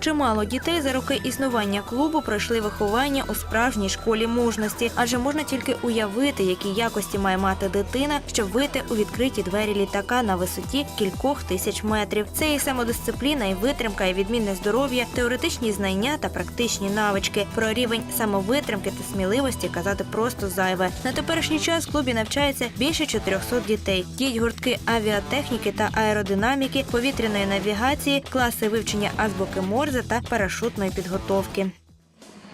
Чимало дітей за роки існування клубу пройшли виховання у справжній школі мужності, адже можна тільки уявити, які якості має мати дитина, щоб вийти у відкриті двері літака на висоті кількох тисяч метрів. Це і самодисципліна, і витримка, і відмінне здоров'я, теоретичні знання та практичні навички. Про рівень самовитримки та сміливості казати просто зайве. На теперішній час в клубі навчається більше 400 дітей. Діють гуртки авіатехніки та аеродинаміки, повітряної навігації, класи вивчення азбуки Морзе та парашутної підготовки.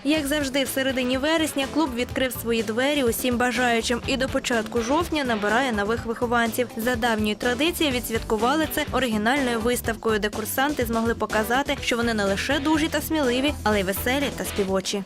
Як завжди, в середині вересня клуб відкрив свої двері усім бажаючим і до початку жовтня набирає нових вихованців. За давньою традицією відсвяткували це оригінальною виставкою, де курсанти змогли показати, що вони не лише дужі та сміливі, але й веселі та співочі.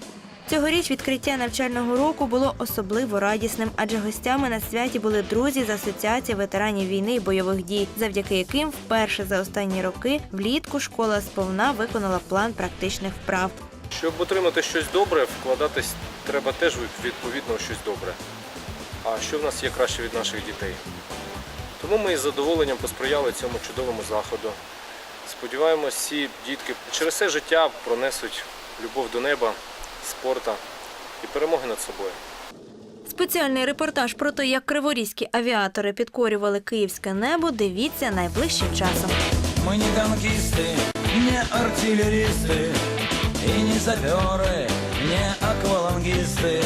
Цьогоріч відкриття навчального року було особливо радісним, адже гостями на святі були друзі з асоціації ветеранів війни і бойових дій, завдяки яким вперше за останні роки влітку школа сповна виконала план практичних вправ. Щоб отримати щось добре, вкладатись треба теж відповідно щось добре. А що в нас є краще від наших дітей? Тому ми із задоволенням посприяли цьому чудовому заходу. Сподіваємось, всі дітки через все життя пронесуть любов до неба, спорта і перемоги над собою. Спеціальний репортаж про те, як криворізькі авіатори підкорювали київське небо, дивіться найближчим часом. Мы не танкисты, не артиллеристы И не саперы, не аквалангисты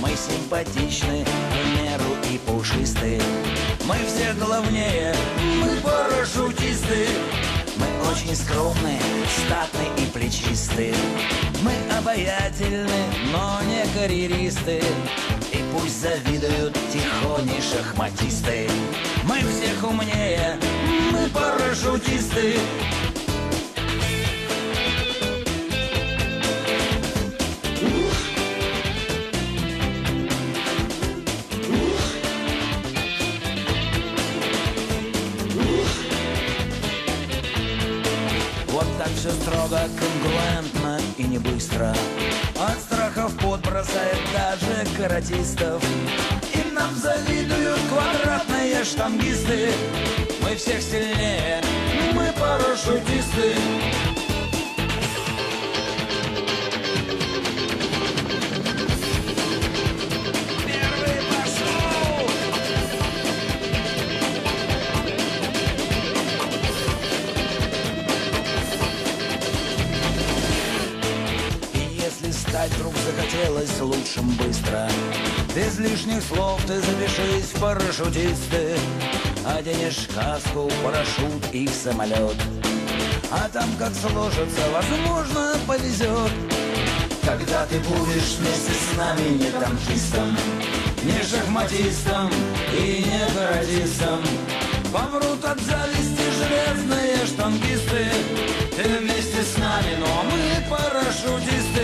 Мы симпатичны, в меру и пушисты Мы все главнее, мы парашютисты Мы очень скромные, статные И плечисты Мы обаятельны, но не карьеристы. И пусть завидуют тихоней шахматисты Мы всех умнее, мы парашютисты Вот так все строго, конкурентно и не быстро От страхов пот бросает даже каратистов И нам завидуют квадратные штангисты Мы всех сильнее, мы парашютисты стать вдруг захотелось лучшим быстро. Без лишних слов ты запишись в парашютисты Оденешь каску, парашют и в самолет. А там как сложится, возможно, повезет. Когда ты будешь вместе с нами не танкистом Не шахматистом и не каратистом Помрут от зависти железные штангисты. Ты вместе с нами, но мы парашютисты